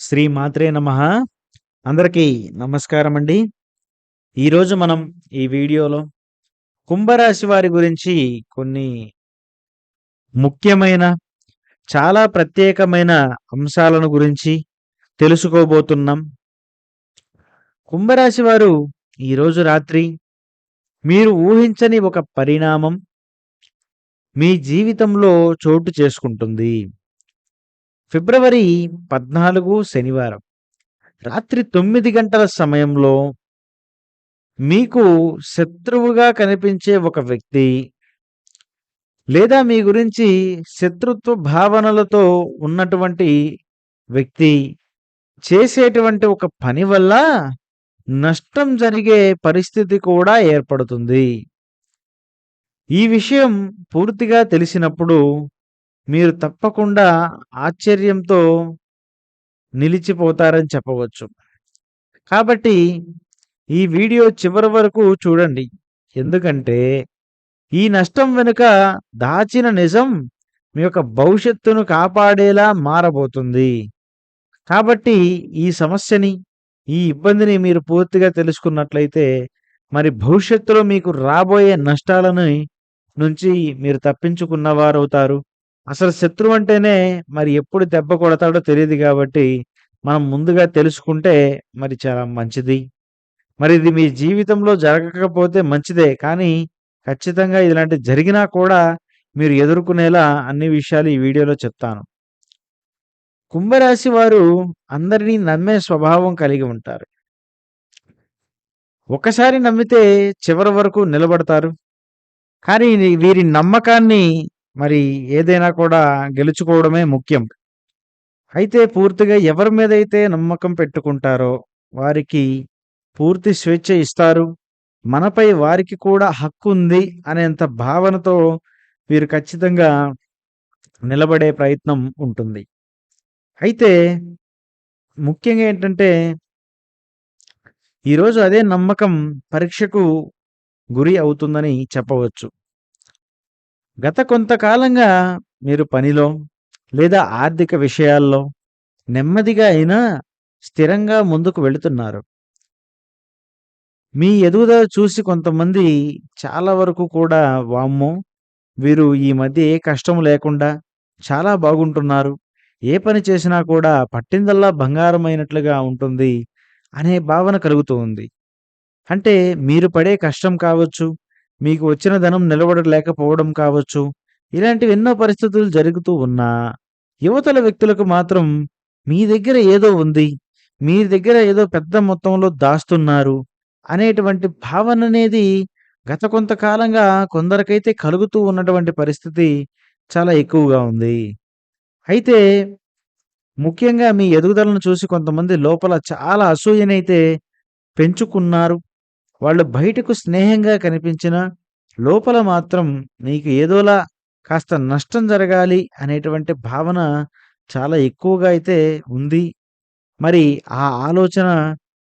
శ్రీ మాత్రే నమ. అందరికీ నమస్కారం అండి ఈరోజు మనం ఈ వీడియోలో కుంభరాశి వారి గురించి కొన్ని ముఖ్యమైన చాలా ప్రత్యేకమైన అంశాలను గురించి తెలుసుకోబోతున్నాం. కుంభరాశి వారు ఈరోజు రాత్రి మీరు ఊహించని ఒక పరిణామం మీ జీవితంలో చోటు చేసుకుంటుంది. ఫిబ్రవరి పద్నాలుగు శనివారం రాత్రి తొమ్మిది గంటల సమయంలో మీకు శత్రువుగా కనిపించే ఒక వ్యక్తి లేదా మీ గురించి శత్రుత్వ భావనలతో ఉన్నటువంటి వ్యక్తి చేసేటువంటి ఒక పని వల్ల నష్టం జరిగే పరిస్థితి కూడా ఏర్పడుతుంది. ఈ విషయం పూర్తిగా తెలిసినప్పుడు మీరు తప్పకుండా ఆశ్చర్యంతో నిలిచిపోతారని చెప్పవచ్చు. కాబట్టి ఈ వీడియో చివరి వరకు చూడండి. ఎందుకంటే ఈ నష్టం వెనుక దాచిన నిజం మీ యొక్క భవిష్యత్తును కాపాడేలా మారబోతుంది. కాబట్టి ఈ సమస్యని ఈ ఇబ్బందిని మీరు పూర్తిగా తెలుసుకున్నట్లయితే మరి భవిష్యత్తులో మీకు రాబోయే నష్టాలను నుంచి మీరు తప్పించుకున్నవారవుతారు. అసలు శత్రువు అంటేనే మరి ఎప్పుడు దెబ్బ కొడతాడో తెలియదు కాబట్టి మనం ముందుగా తెలుసుకుంటే మరి చాలా మంచిది. మరి ఇది మీ జీవితంలో జరగకపోతే మంచిదే కానీ ఖచ్చితంగా ఇలాంటి జరిగినా కూడా మీరు ఎదుర్కొనేలా అన్ని విషయాలు ఈ వీడియోలో చెప్తాను. కుంభరాశి వారు అందరినీ నమ్మే స్వభావం కలిగి ఉంటారు. ఒకసారి నమ్మితే చివరి వరకు నిలబడతారు. కానీ వీరి నమ్మకాన్ని మరి ఏదైనా కూడా గెలుచుకోవడమే ముఖ్యం. అయితే పూర్తిగా ఎవరి మీద అయితే నమ్మకం పెట్టుకుంటారో వారికి పూర్తి స్వేచ్ఛ ఇస్తారు. మనపై వారికి కూడా హక్కు ఉంది అనేంత భావనతో వీరు ఖచ్చితంగా నిలబడే ప్రయత్నం ఉంటుంది. అయితే ముఖ్యంగా ఏంటంటే ఈరోజు అదే నమ్మకం పరీక్షకు గురి అవుతుందని చెప్పవచ్చు. గత కొంతకాలంగా మీరు పనిలో లేదా ఆర్థిక విషయాల్లో నెమ్మదిగా అయినా స్థిరంగా ముందుకు వెళుతున్నారు. మీ ఎదుగుదల చూసి కొంతమంది చాలా వరకు కూడా వామ్మో! వీరు ఈ మధ్య ఏ కష్టం లేకుండా చాలా బాగుంటున్నారు. ఏ పని చేసినా కూడా పట్టిందల్లా బంగారమైనట్లుగా ఉంటుంది అనే భావన కలుగుతూ ఉంది. అంటే మీరు పడే కష్టం కావచ్చు మీకు వచ్చిన ధనం నిలబడలేకపోవడం కావచ్చు. ఇలాంటివి ఎన్నో పరిస్థితులు జరుగుతూ ఉన్నా యువతల వ్యక్తులకు మాత్రం మీ దగ్గర ఏదో ఉంది మీ దగ్గర ఏదో పెద్ద మొత్తంలో దాస్తున్నారు అనేటువంటి భావన అనేది గత కొంతకాలంగా కొందరికైతే కలుగుతూ ఉన్నటువంటి పరిస్థితి చాలా ఎక్కువగా ఉంది. అయితే ముఖ్యంగా మీ ఎదుగుదలను చూసి కొంతమంది లోపల చాలా అసూయనైతే పెంచుకున్నారు. వాళ్ళు బయటకు స్నేహంగా కనిపించిన లోపల మాత్రం నీకు ఏదోలా కాస్త నష్టం జరగాలి అనేటువంటి భావన చాలా ఎక్కువగా అయితే ఉంది. మరి ఆ ఆలోచన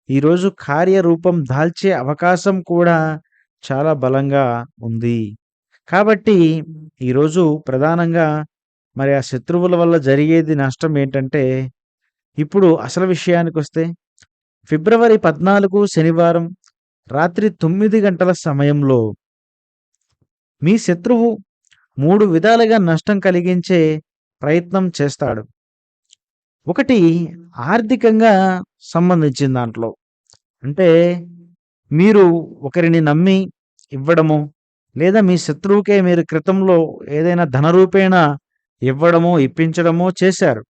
ఈరోజు కార్యరూపం దాల్చే అవకాశం కూడా చాలా బలంగా ఉంది. కాబట్టి ఈరోజు ప్రధానంగా మరి ఆ శత్రువుల వల్ల జరిగేది నష్టం ఏంటంటే ఇప్పుడు అసలు విషయానికి వస్తే ఫిబ్రవరి పద్నాలుగు శనివారం రాత్రి తొమ్మిది గంటల సమయంలో మీ శత్రువు మూడు విధాలుగా నష్టం కలిగించే ప్రయత్నం చేస్తాడు. ఒకటి ఆర్థికంగా సంబంధించిన దాంట్లో. అంటే మీరు ఒకరిని నమ్మి ఇవ్వడము లేదా మీ శత్రువుకే మీరు క్రితంలో ఏదైనా ధనరూపేణ ఇవ్వడమో ఇప్పించడమో చేశారు.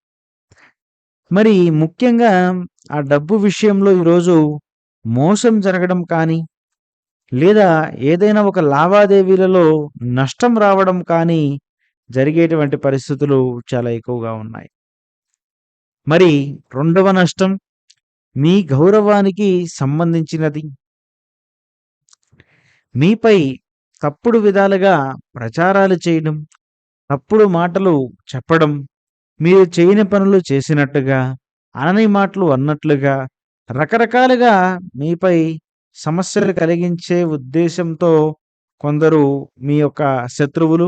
మరి ముఖ్యంగా ఆ డబ్బు విషయంలో ఈరోజు మోసం జరగడం కానీ లేదా ఏదైనా ఒక లావాదేవీలలో నష్టం రావడం కానీ జరిగేటువంటి పరిస్థితులు చాలా ఎక్కువగా ఉన్నాయి. మరి రెండవ నష్టం మీ గౌరవానికి సంబంధించినది. మీపై తప్పుడు విధాలుగా ప్రచారాలు చేయడం తప్పుడు మాటలు చెప్పడం మీరు చేయని పనులు చేసినట్టుగా అనని మాటలు అన్నట్లుగా రకరకాలుగా మీపై సమస్యలు కలిగించే ఉద్దేశంతో కొందరు మీ యొక్క శత్రువులు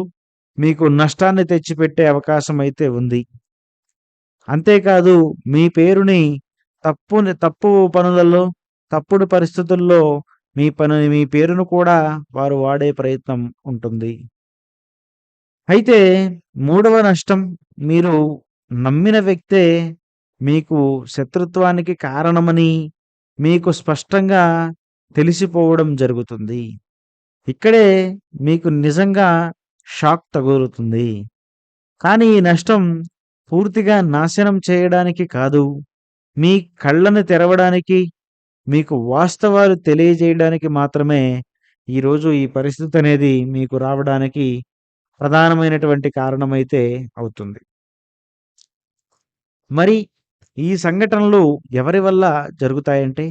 మీకు నష్టాన్ని తెచ్చిపెట్టే అవకాశం అయితే ఉంది అంతేకాదు మీ పేరుని తప్పుని తప్పు పనులలో, తప్పుడు పరిస్థితుల్లో మీ పని మీ పేరును కూడా వారు వాడే ప్రయత్నం ఉంటుంది. అయితే మూడవ నష్టం మీరు నమ్మిన వ్యక్తే మీకు శత్రుత్వానికి కారణమని మీకు స్పష్టంగా తెలిసిపోవడం జరుగుతుంది. ఇక్కడే మీకు నిజంగా షాక్ తగులుతుంది. కానీ ఈ నష్టం పూర్తిగా నాశనం చేయడానికి కాదు. మీ కళ్ళను తెరవడానికి, మీకు వాస్తవాలు తెలియజేయడానికి మాత్రమే ఈరోజు ఈ పరిస్థితి అనేది మీకు రావడానికి ప్రధానమైనటువంటి కారణమైతే అవుతుంది. మరి ఈ సంఘటనలు ఎవరి వల్ల జరుగుతాయంటే,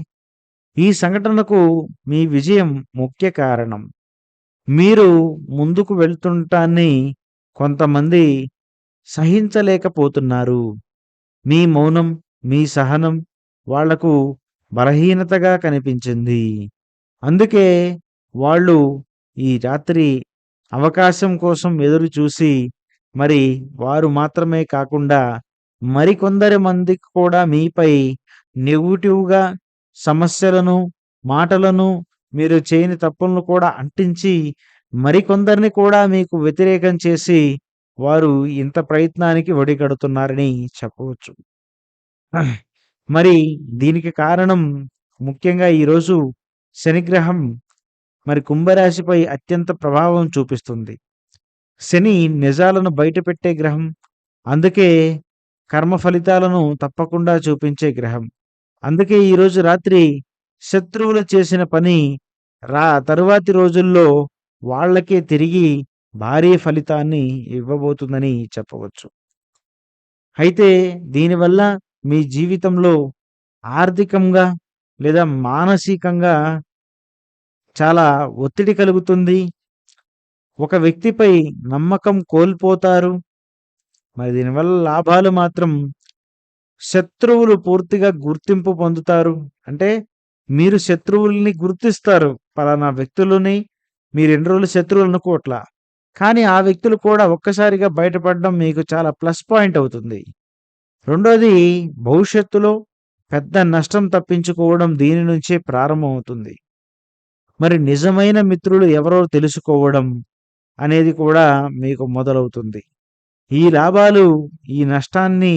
ఈ సంఘటనకు మీ విజయం ముఖ్య కారణం. మీరు ముందుకు వెళ్తుంటాన్ని కొంతమంది సహించలేకపోతున్నారు. మీ మౌనం, మీ సహనం వాళ్ళకు బలహీనతగా కనిపించింది. అందుకే వాళ్ళు ఈ రాత్రి అవకాశం కోసం ఎదురు చూసి మరి వారు మాత్రమే కాకుండా మరికొందరి మందికి కూడా మీపై నెగిటివ్గా సమస్యలను, మాటలను, మీరు చేయని తప్పులను కూడా అంటించి మరికొందరిని కూడా మీకు వ్యతిరేకం చేసి వారు ఇంత ప్రయత్నానికి ఒడిగడుతున్నారని చెప్పవచ్చు. మరి దీనికి కారణం ముఖ్యంగా ఈరోజు శనిగ్రహం మరి కుంభరాశిపై అత్యంత ప్రభావం చూపిస్తుంది. శని నిజాలను బయటపెట్టే గ్రహం. అందుకే కర్మ ఫలితాలను తప్పకుండా చూపించే గ్రహం. అందుకే ఈరోజు రాత్రి శత్రువులు చేసిన పని రా తరువాతి రోజుల్లో వాళ్ళకే తిరిగి భారీ ఫలితాన్ని ఇవ్వబోతుందని చెప్పవచ్చు. అయితే దీనివల్ల మీ జీవితంలో ఆర్థికంగా లేదా మానసికంగా చాలా ఒత్తిడి కలుగుతుంది. ఒక వ్యక్తిపై నమ్మకం కోల్పోతారు. మరి దీనివల్ల లాభాలు మాత్రం శత్రువులు పూర్తిగా గుర్తింపు పొందుతారు. అంటే మీరు శత్రువుల్ని గుర్తిస్తారు. పలానా వ్యక్తులని మీరు ఎన్ని రోజులు శత్రువులు అనుకోవట్లా. కానీ ఆ వ్యక్తులు కూడా ఒక్కసారిగా బయటపడడం మీకు చాలా ప్లస్ పాయింట్ అవుతుంది. రెండోది భవిష్యత్తులో పెద్ద నష్టం తప్పించుకోవడం దీని నుంచే ప్రారంభమవుతుంది. మరి నిజమైన మిత్రులు ఎవరో తెలుసుకోవడం అనేది కూడా మీకు మొదలవుతుంది. ఈ లాభాలు ఈ నష్టాన్ని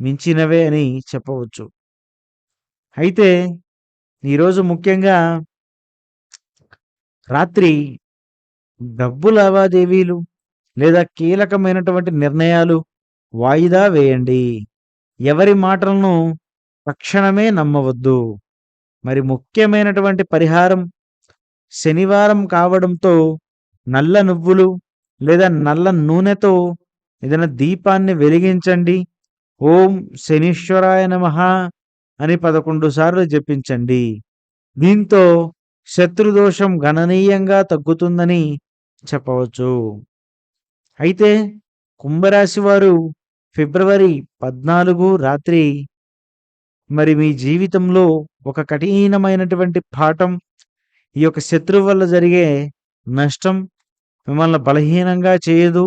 మించినవే అని చెప్పవచ్చు. అయితే ఈరోజు ముఖ్యంగా రాత్రి డబ్బు లావాదేవీలు లేదా కీలకమైనటువంటి నిర్ణయాలు వాయిదా వేయండి. ఎవరి మాటలను తక్షణమే నమ్మవద్దు. మరి ముఖ్యమైనటువంటి పరిహారం శనివారం కావడంతో నల్ల నువ్వులు లేదా నల్ల నూనెతో ఏదైనా దీపాన్ని వెలిగించండి. ఓం శనీశ్వరాయ నమః అని 11 సార్లు జపించండి. దీంతో శత్రుదోషం గణనీయంగా తగ్గుతుందని చెప్పవచ్చు. అయితే కుంభరాశి వారు ఫిబ్రవరి 14 రాత్రి మరి మీ జీవితంలో ఒక కఠినమైనటువంటి పాఠం ఈ యొక్క శత్రువు వల్ల జరిగే నష్టం మిమ్మల్ని బలహీనంగా చేయదు.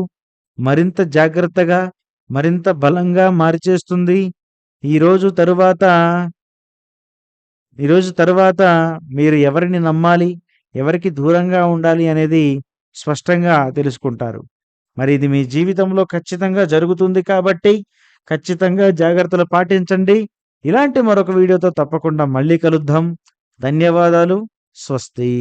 మరింత జాగ్రత్తగా, మరింత బలంగా మార్చేస్తుంది. ఈరోజు తరువాత ఈరోజు తరువాత మీరు ఎవరిని నమ్మాలి, ఎవరికి దూరంగా ఉండాలి అనేది స్పష్టంగా తెలుసుకుంటారు. మరి ఇది మీ జీవితంలో ఖచ్చితంగా జరుగుతుంది కాబట్టి ఖచ్చితంగా జాగ్రత్తలు పాటించండి. ఇలాంటి మరొక వీడియోతో తప్పకుండా మళ్ళీ కలుద్దాం. ధన్యవాదాలు. స్వస్తి.